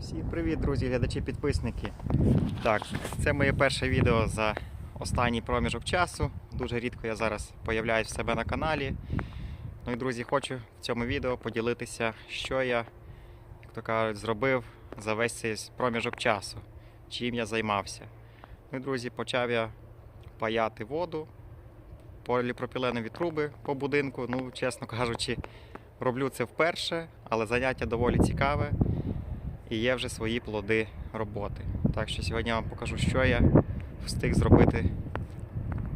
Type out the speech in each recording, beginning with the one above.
Всім привіт, друзі, глядачі, підписники. Так, це моє перше відео за останній проміжок часу. Дуже рідко я зараз появляюсь в себе на каналі. Ну і друзі, хочу в цьому відео поділитися, що я, як то кажуть, зробив за весь цей проміжок часу, чим я займався. Ну і друзі, почав я паяти воду, поліпропіленові труби по будинку. Ну, чесно кажучи, роблю це вперше, але заняття доволі цікаве і є вже свої плоди роботи. Так що сьогодні я вам покажу, що я встиг зробити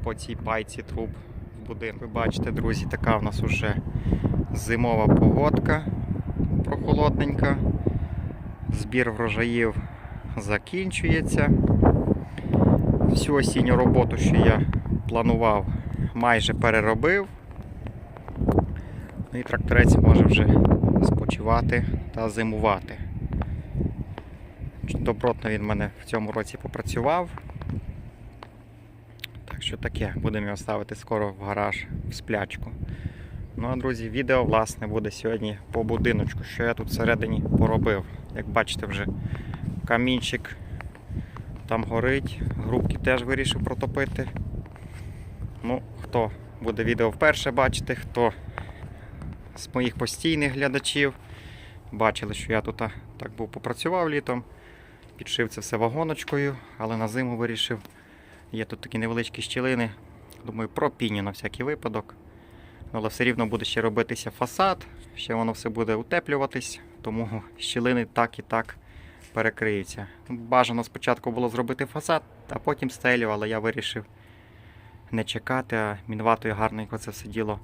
по цій пайці труб в будинку. Ви бачите, друзі, така в нас уже зимова погодка прохолодненька. Збір врожаїв закінчується. Всю осінню роботу, що я планував, майже переробив. Ну і тракторець може вже спочивати та зимувати. Добротно він мене в цьому році попрацював. Так що таке, будемо його ставити скоро в гараж в сплячку. Ну а друзі, відео власне буде сьогодні по будиночку, що я тут всередині поробив. Як бачите, вже камінчик там горить, грубки теж вирішив протопити. Ну, хто буде відео вперше бачити, хто з моїх постійних глядачів. Бачили, що я тут так був попрацював літом. Підшив це все вагоночкою, але на зиму вирішив. Є тут такі невеличкі щілини. Думаю, пропіню на всякий випадок. Але все рівно буде ще робитися фасад, ще воно все буде утеплюватись, тому щілини так і так перекриються. Бажано спочатку було зробити фасад, а потім стелю, але я вирішив не чекати, а мінватою гарненько це все діло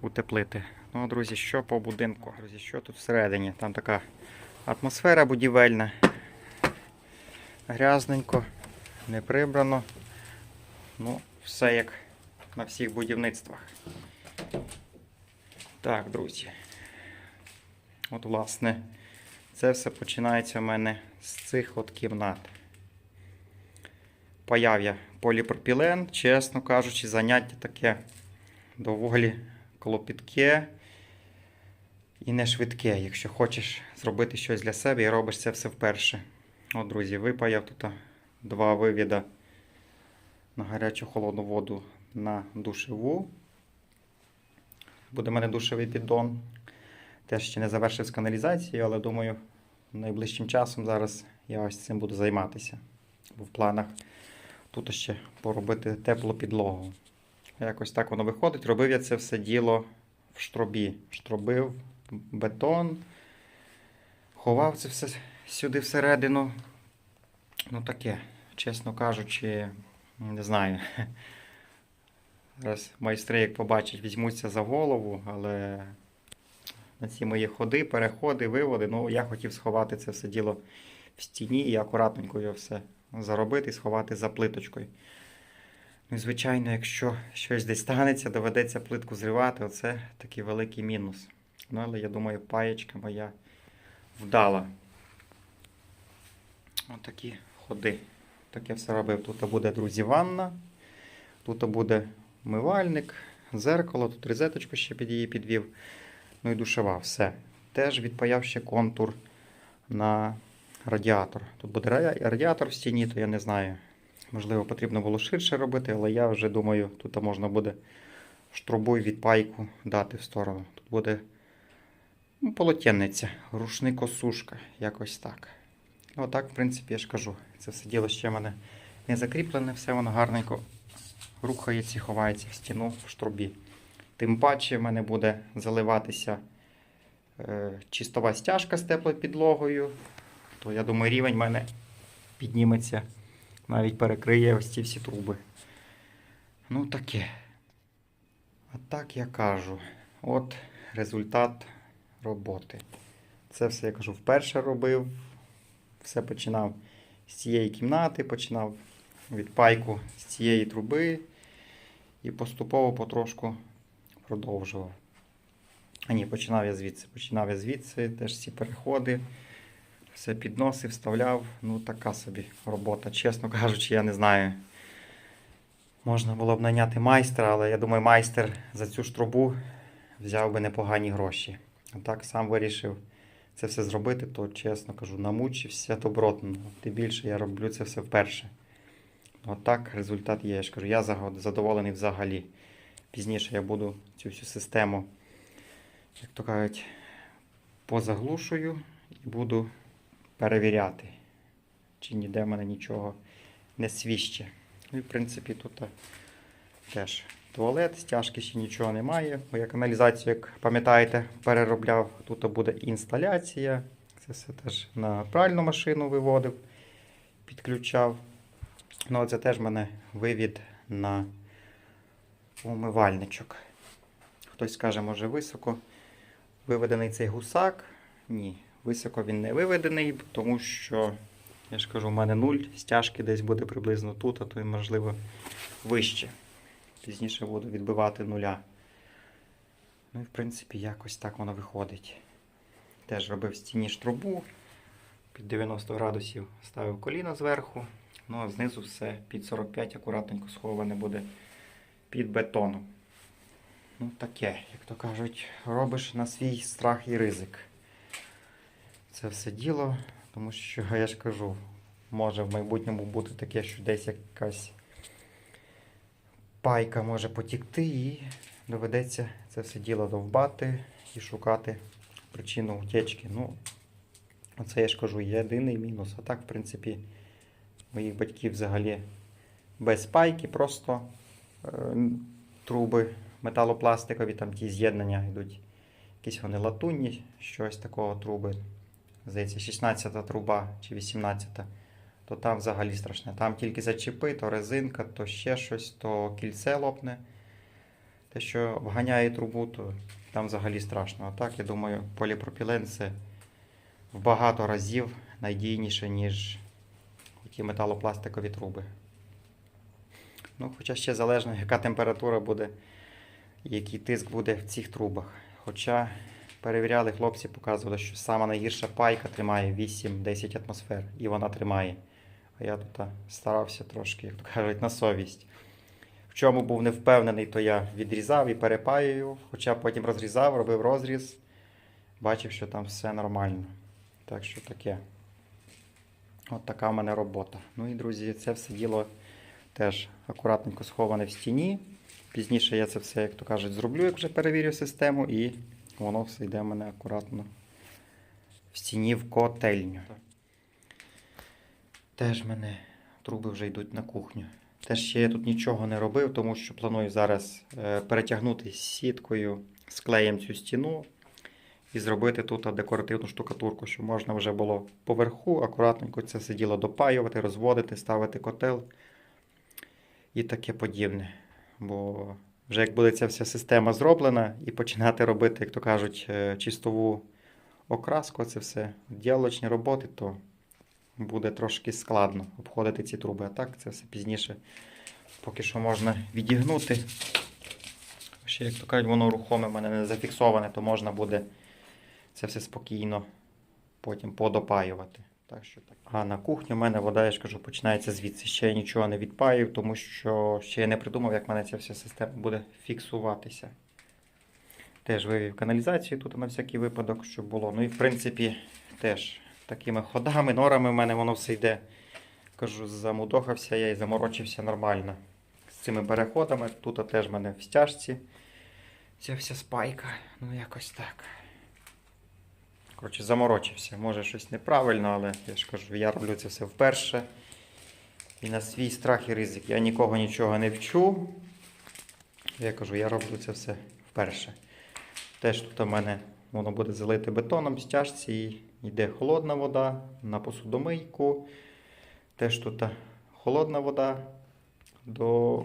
утеплити. Ну, друзі, що по будинку? Друзі, що тут всередині? Там така атмосфера будівельна. Грязненько, не прибрано. Ну, все як на всіх будівництвах. Так, друзі. От, власне, це все починається в мене з цих от кімнат. Паяв я поліпропілен, чесно кажучи, заняття таке доволі клопітке і не швидке. Якщо хочеш зробити щось для себе і робиш це все вперше. От, друзі, випаяв тут два вивіда на гарячу холодну воду на душеву. Буде в мене душевий піддон. Теж ще не завершив з каналізацією, але думаю, найближчим часом зараз я ось цим буду займатися. Бо в планах тут ще поробити теплу підлогу. Якось так воно виходить. Робив я це все діло в штробі. Штробив бетон, ховав це все сюди всередину. Ну таке, чесно кажучи, не знаю. Зараз майстри, як побачать, візьмуться за голову, але на ці мої ходи, переходи, виводи, ну я хотів сховати це все діло в стіні і акуратненько його все заробити і сховати за плиточкою. Ну, звичайно, якщо щось десь станеться, доведеться плитку зривати, оце такий великий мінус. Ну, але я думаю, паєчка моя вдала. Отакі ходи. Таке все робив. Тут буде, друзі, ванна, тут буде мивальник, зеркало, тут розеточку ще під її підвів. Ну і душева, все. Теж відпаяв ще контур на радіатор. Тут буде радіатор в стіні, то я не знаю. Можливо, потрібно було ширше робити, але я вже думаю, тут можна буде штрубу і відпайку дати в сторону. Тут буде ну, полотенниця, рушник-осушка, якось так. Отак, в принципі, я ж кажу. Це все діло ще в мене не закріплене, все воно гарненько рухається і ховається в стіну в штрубі. Тим паче в мене буде заливатися е, чистова стяжка з теплою підлогою. То я думаю, рівень в мене підніметься, навіть перекриє ось ці всі труби. Ну таке. А так я кажу. От результат роботи. Це все я кажу, вперше робив. Все починав з цієї кімнати, починав відпайку з цієї труби і поступово потрошку продовжував. А ні, починав я звідси. Починав я звідси, теж ці переходи, все підносив, вставляв. Ну, така собі робота. Чесно кажучи, я не знаю. Можна було б найняти майстра, але я думаю, майстер за цю ж трубу взяв би непогані гроші. А так сам вирішив це все зробити, то чесно кажу, намучився добротно. Тим більше я роблю це все вперше. Отак результат є. Я ж кажу, я задоволений взагалі. Пізніше я буду цю всю систему, як то кажуть, позаглушую і буду перевіряти, чи ніде в мене нічого не свіще. Ну і в принципі тут теж туалет, стяжки ще нічого немає. Бо я каналізацію, як пам'ятаєте, переробляв. Тут буде інсталяція. Це все теж на пральну машину виводив, підключав. Ну, це теж в мене вивід на умивальничок. Хтось скаже, може, високо виведений цей гусак. Ні, високо він не виведений, тому що, я ж кажу, у мене нуль, стяжки десь буде приблизно тут, а то й, можливо, вище. Пізніше буду відбивати нуля. Ну і в принципі якось так воно виходить. Теж робив стіні ж трубу під 90 градусів, ставив коліно зверху, ну а знизу все під 45 акуратненько сховане буде під бетоном. Ну таке, як то кажуть, робиш на свій страх і ризик. Це все діло, тому що я ж кажу, може в майбутньому бути таке, що десь якась пайка може потікти і доведеться це все діло довбати і шукати причину утечки. Ну, оце я ж кажу, єдиний мінус. А так, в принципі, моїх батьків взагалі без пайки, просто е, труби металопластикові, там ті з'єднання йдуть. Якісь вони латунні, щось такого труби. Здається, 16-та труба чи 18 то там взагалі страшне. Там тільки зачепи, то резинка, то ще щось, то кільце лопне. Те, що вганяє трубу, то там взагалі страшно. А так, я думаю, поліпропілен це в багато разів надійніше, ніж ті металопластикові труби. Ну, хоча ще залежно, яка температура буде, який тиск буде в цих трубах. Хоча перевіряли хлопці, показували, що сама найгірша пайка тримає 8-10 атмосфер, і вона тримає. А я тут старався трошки, як то кажуть, на совість. В чому був не впевнений, то я відрізав і перепаював, хоча потім розрізав, робив розріз, бачив, що там все нормально. Так що таке. От така в мене робота. Ну і, друзі, це все діло теж акуратненько сховане в стіні. Пізніше я це все, як то кажуть, зроблю, як вже перевірю систему, і воно все йде в мене акуратно в стіні в котельню. Теж мене труби вже йдуть на кухню. Теж ще я тут нічого не робив, тому що планую зараз е, перетягнути сіткою з клеєм цю стіну і зробити тут декоративну штукатурку, щоб можна вже було поверху акуратненько це все діло допаювати, розводити, ставити котел і таке подібне. Бо вже як буде ця вся система зроблена і починати робити, як то кажуть, е, чистову окраску, це все діалочні роботи, то буде трошки складно обходити ці труби. А так це все пізніше поки що можна відігнути. Ще, як то кажуть, воно рухоме в мене не зафіксоване, то можна буде це все спокійно потім подопаювати. Так що так. А на кухні в мене вода, я ж кажу, починається звідси. Ще я нічого не відпаюв, тому що ще я не придумав, як в мене ця вся система буде фіксуватися. Теж вивів каналізацію тут на всякий випадок, щоб було. Ну і в принципі теж такими ходами, норами в мене воно все йде. Кажу, замудохався я і заморочився нормально. З цими переходами. Тут теж в мене в стяжці. Ця вся спайка. Ну якось так. Коротше, заморочився. Може щось неправильно, але я ж кажу, я роблю це все вперше. І на свій страх і ризик. Я нікого нічого не вчу. Я кажу, я роблю це все вперше. Теж тут у мене воно буде залите бетоном, стяжці, йде холодна вода на посудомийку. Теж тут холодна вода до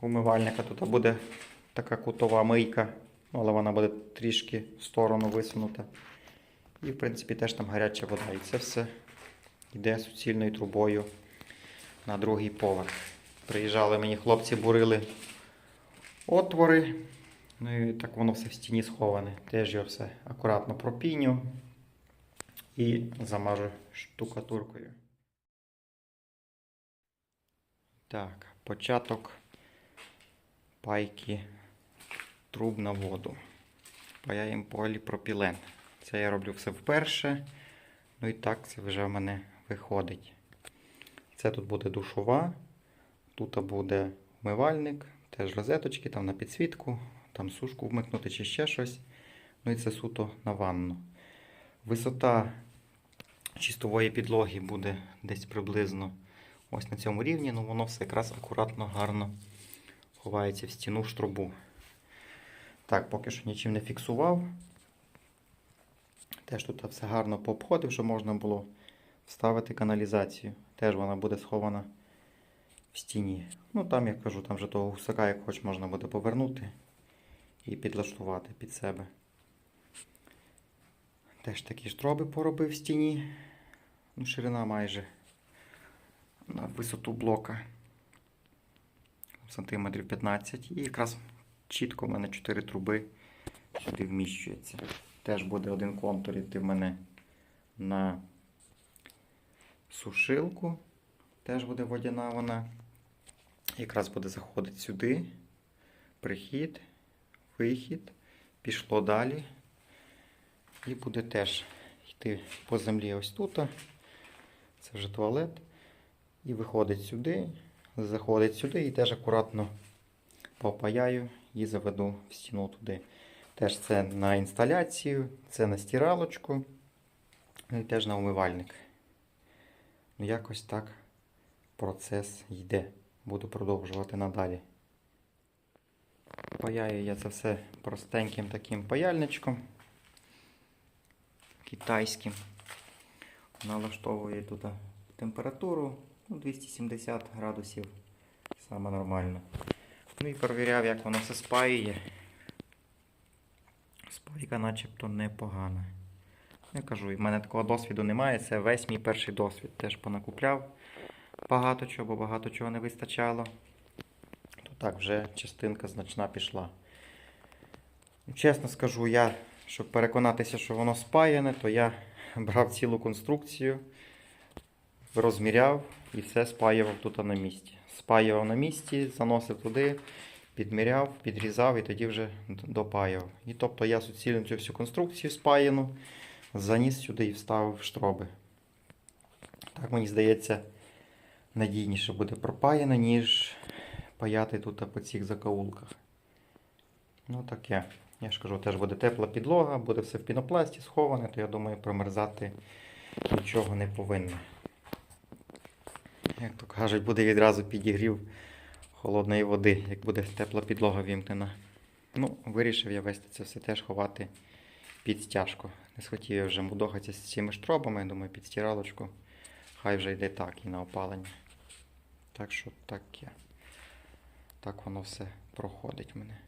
умивальника. Тут буде така кутова мийка, але вона буде трішки в сторону висунута. І, в принципі, теж там гаряча вода. І це все йде суцільною трубою на другий поверх. Приїжджали мені хлопці, бурили отвори. Ну і так воно все в стіні сховане. Теж його все акуратно пропіню і замажу штукатуркою. Так, початок пайки труб на воду. Паяємо поліпропілен. Це я роблю все вперше. Ну і так це вже в мене виходить. Це тут буде душова, тут буде вмивальник, теж розеточки, там на підсвітку, там сушку вмикнути чи ще щось. Ну і це суто на ванну. Висота чистової підлоги буде десь приблизно ось на цьому рівні, ну воно все якраз акуратно, гарно ховається в стіну в штрубу. Так, поки що нічим не фіксував. Теж тут все гарно пообходив, щоб можна було вставити каналізацію. Теж вона буде схована в стіні. Ну там, я кажу, там вже того гусака, як хоч можна буде повернути і підлаштувати під себе. Теж такі штроби поробив в стіні. Ну, ширина майже на висоту блока сантиметрів 15. І якраз чітко в мене 4 труби сюди вміщується. Теж буде один контур йти в мене на сушилку. Теж буде водяна вона. Якраз буде заходити сюди. Прихід, вихід, пішло далі. І буде теж йти по землі ось тут. Це вже туалет. І виходить сюди, заходить сюди і теж акуратно попаяю і заведу в стіну туди. Теж це на інсталяцію, це на стиралочку, ну і теж на умивальник. Ну, якось так процес йде. Буду продовжувати надалі. Паяю я це все простеньким таким паяльничком китайським. Налаштовую тут температуру ну, 270 градусів. Саме нормально. Ну і перевіряв, як воно все спаює. Спайка начебто непогана. Я кажу, в мене такого досвіду немає. Це весь мій перший досвід. Теж понакупляв багато чого, бо багато чого не вистачало. Так, вже частинка значна пішла. Ну, Чесно скажу, я, щоб переконатися, що воно спаяне, то я брав цілу конструкцію, розміряв і все спаював тут на місці. Спаював на місці, заносив туди, підміряв, підрізав і тоді вже допаював. І тобто я суцільно цю всю конструкцію спаяну заніс сюди і вставив штроби. Так мені здається, надійніше буде пропаяно, ніж паяти тут по цих закоулках. Ну таке. Я ж кажу, теж буде тепла підлога, буде все в пінопласті сховане, то я думаю, промерзати нічого не повинно. Як то кажуть, буде відразу підігрів холодної води, як буде тепла підлога вімкнена. Ну, вирішив я вести це все теж ховати під стяжку. Не схотів я вже мудохатися з цими штробами, я думаю, під стиралочку. Хай вже йде так і на опалення. Так що таке. Так воно все проходить мене.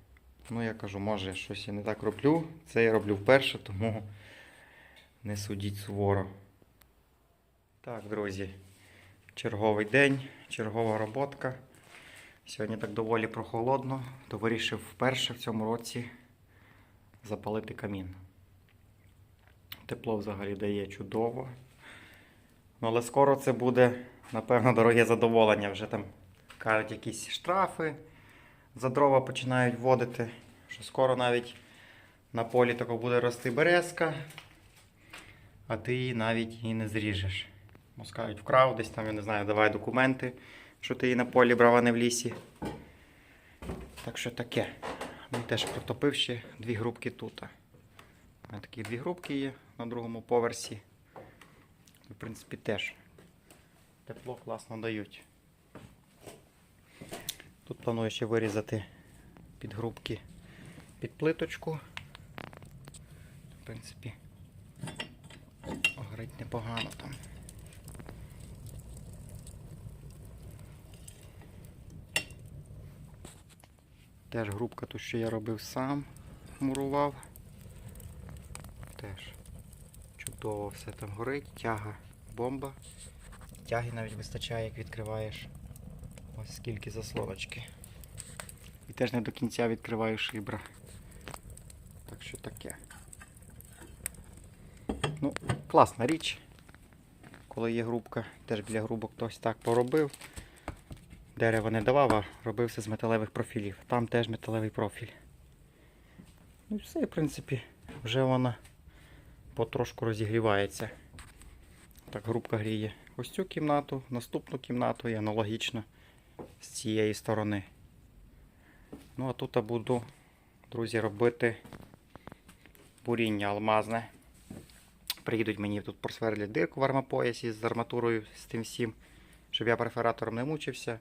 Ну, я кажу, може, я щось я не так роблю. Це я роблю вперше, тому не судіть суворо. Так, друзі, черговий день, чергова роботка. Сьогодні так доволі прохолодно, то вирішив вперше в цьому році запалити камін. Тепло взагалі дає чудово. Ну, але скоро це буде, напевно, дороге задоволення. Вже там кажуть якісь штрафи за дрова починають вводити. Що скоро навіть на полі тако буде рости березка, а ти її навіть і не зріжеш. Бо скажуть, вкрав десь там, я не знаю, давай документи, що ти її на полі брав, а не в лісі. Так що таке. Він теж протопив ще дві грубки тут. У мене такі дві грубки є на другому поверсі. В принципі, теж тепло класно дають. Планую ще вирізати під грубки під плиточку. В принципі, горить непогано там. Теж грубка тут що я робив сам, мурував. Теж чудово все там горить, тяга бомба. Тяги навіть вистачає, як відкриваєш. Ось скільки заслоночки. Теж не до кінця відкриваю шибра. Так що таке. Ну, класна річ. Коли є грубка, теж біля грубок хтось так поробив. Дерева не давав, а робив все з металевих профілів. Там теж металевий профіль. Ну і все, в принципі, вже вона потрошку розігрівається. Так, грубка гріє ось цю кімнату, наступну кімнату і аналогічно з цієї сторони. Ну, а тут я буду, друзі, робити буріння алмазне. Приїдуть мені тут просверлять дирку в армопоясі з арматурою, з тим всім, щоб я перфоратором не мучився.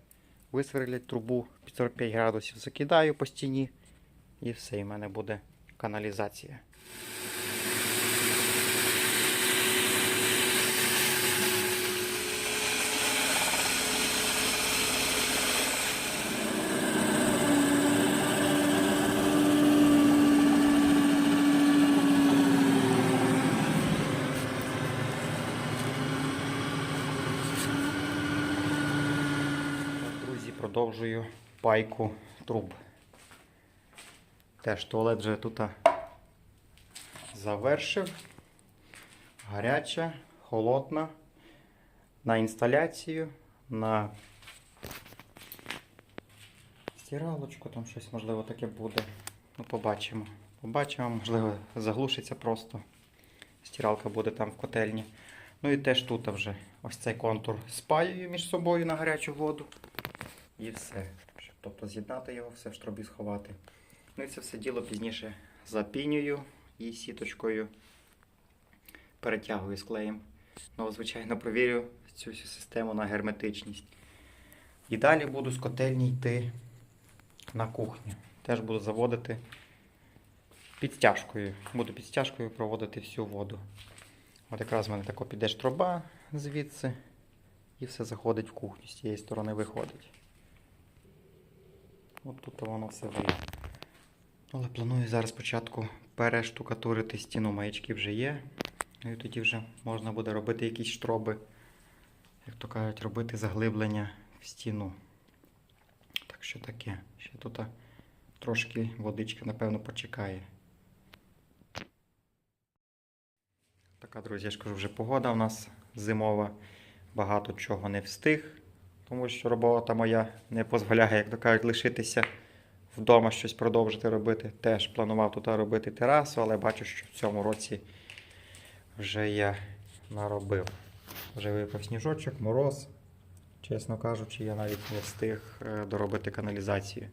Висверлять трубу під 45 градусів, закидаю по стіні і все, і в мене буде каналізація. Продовжую пайку труб. Теж туалет вже тут завершив. Гаряча, холодна. На інсталяцію, на стиралочку, там щось можливо таке буде. Ну, побачимо. Побачимо, можливо, заглушиться просто. Стиралка буде там в котельні. Ну і теж тут вже ось цей контур спаюю між собою на гарячу воду. І все. Тобто з'єднати його, все в штробі сховати. Ну і це все діло пізніше запінюю і сіточкою перетягую з клеєм. Ну, звичайно, провірю цю всю систему на герметичність. І далі буду з котельні йти на кухню. Теж буду заводити підстяжкою. Буду підстяжкою проводити всю воду. От якраз в мене тако піде ж труба звідси, і все заходить в кухню, з цієї сторони виходить. От тут воно все вийде. Але планую зараз спочатку перештукатурити стіну. Маячки вже є. Ну і тоді вже можна буде робити якісь штроби, як то кажуть, робити заглиблення в стіну. Так що таке. Ще тут трошки водичка, напевно, почекає. Така, друзі, я ж кажу, вже погода у нас зимова. Багато чого не встиг, тому що робота моя не дозволяє, як то кажуть, лишитися вдома щось продовжити робити. Теж планував тут робити терасу, але бачу, що в цьому році вже я наробив. Вже випав сніжочок, мороз. Чесно кажучи, я навіть не встиг е, доробити каналізацію.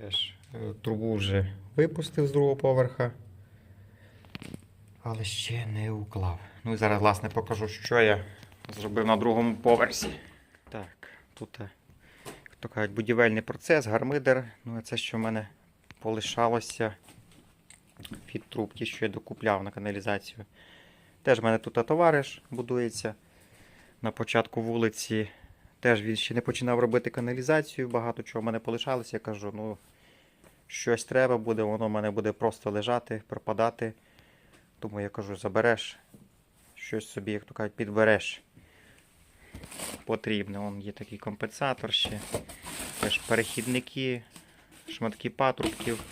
Теж е, трубу вже випустив з другого поверха, але ще не уклав. Ну і зараз, власне, покажу, що я зробив на другому поверсі. Так, тут, е, як то кажуть, будівельний процес, гармидер. Ну, це, що в мене полишалося від труб, ті, що я докупляв на каналізацію. Теж в мене тут товариш будується на початку вулиці. Теж він ще не починав робити каналізацію, багато чого в мене полишалося. Я кажу, ну щось треба буде, воно в мене буде просто лежати, пропадати. Тому я кажу, забереш, щось собі, як то кажуть, підбереш. Потрібно. Вон є такий компенсатор ще. Теж перехідники, шматки патрубків.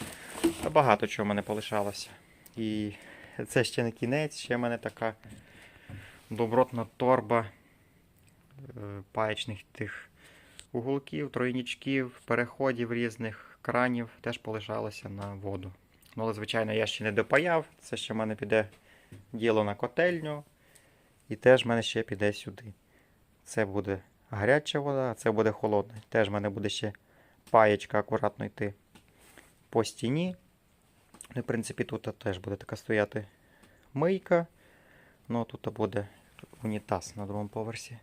Багато чого в мене полишалося. І це ще не кінець, ще в мене така добротна торба е, паячних тих уголків, тройнічків, переходів різних, кранів теж полишалося на воду. Ну, але, звичайно, я ще не допаяв. Це ще в мене піде діло на котельню. І теж в мене ще піде сюди. Це буде гаряча вода, а це буде холодна. Теж в мене буде ще паєчка акуратно йти по стіні. Ну, в принципі, тут теж буде така стояти мийка. Ну, тут буде унітаз на другому поверсі.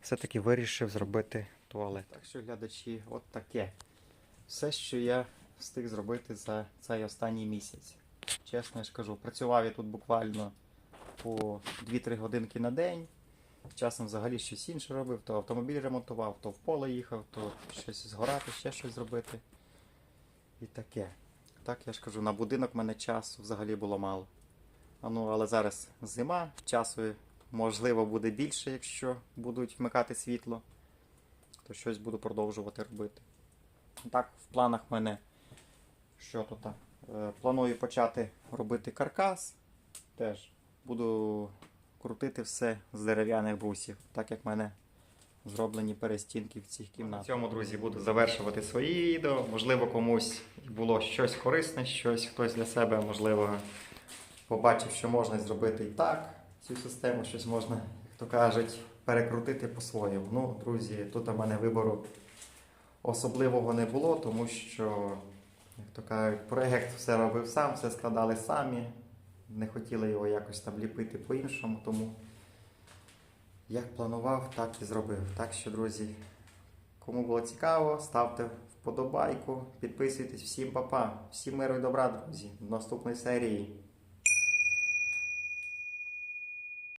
Все-таки вирішив зробити туалет. Так що, глядачі, от таке. Все, що я встиг зробити за цей останній місяць. Чесно я ж кажу, працював я тут буквально по 2-3 годинки на день. Часом взагалі щось інше робив, то автомобіль ремонтував, то в поле їхав, то щось згорати, ще щось зробити. І таке. Так я ж кажу, на будинок в мене часу взагалі було мало. А ну, але зараз зима, часу можливо буде більше, якщо будуть вмикати світло, то щось буду продовжувати робити. Так, в планах в мене що тут? Е, Планую почати робити каркас. Теж буду крутити все з дерев'яних брусів, так як в мене зроблені перестінки в цих кімнатах. На цьому, друзі, буду завершувати свої відео. Можливо, комусь було щось корисне, щось хтось для себе, можливо, побачив, що можна зробити і так цю систему, щось можна, як то кажуть, перекрутити по-своєму. Ну, друзі, тут у мене вибору особливого не було, тому що, як то кажуть, проєкт все робив сам, все складали самі. Не хотіли його якось там ліпити по-іншому, тому як планував, так і зробив. Так що, друзі, кому було цікаво, ставте вподобайку, підписуйтесь всім, папа, всім миру і добра, друзі. До наступної серії.